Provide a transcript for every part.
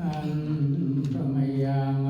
อันธรรมยัง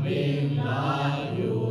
will love you.